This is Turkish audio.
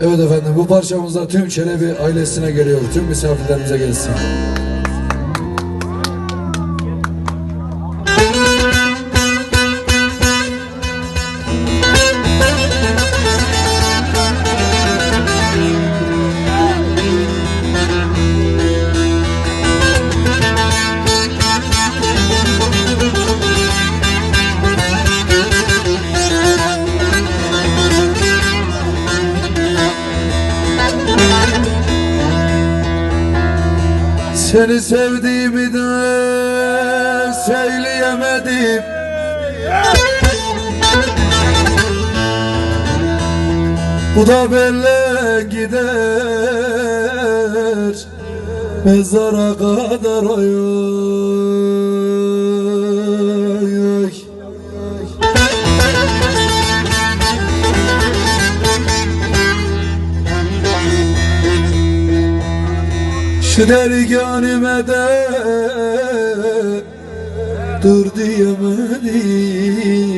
Evet efendim bu parçamızda tüm Çelebi ailesine geliyor. Tüm misafirlerimize gelsin. Seni sevdiğimi de söyleyemedim Bu da böyle gider. Mezara kadar oy Şu derganime de dur diyemedim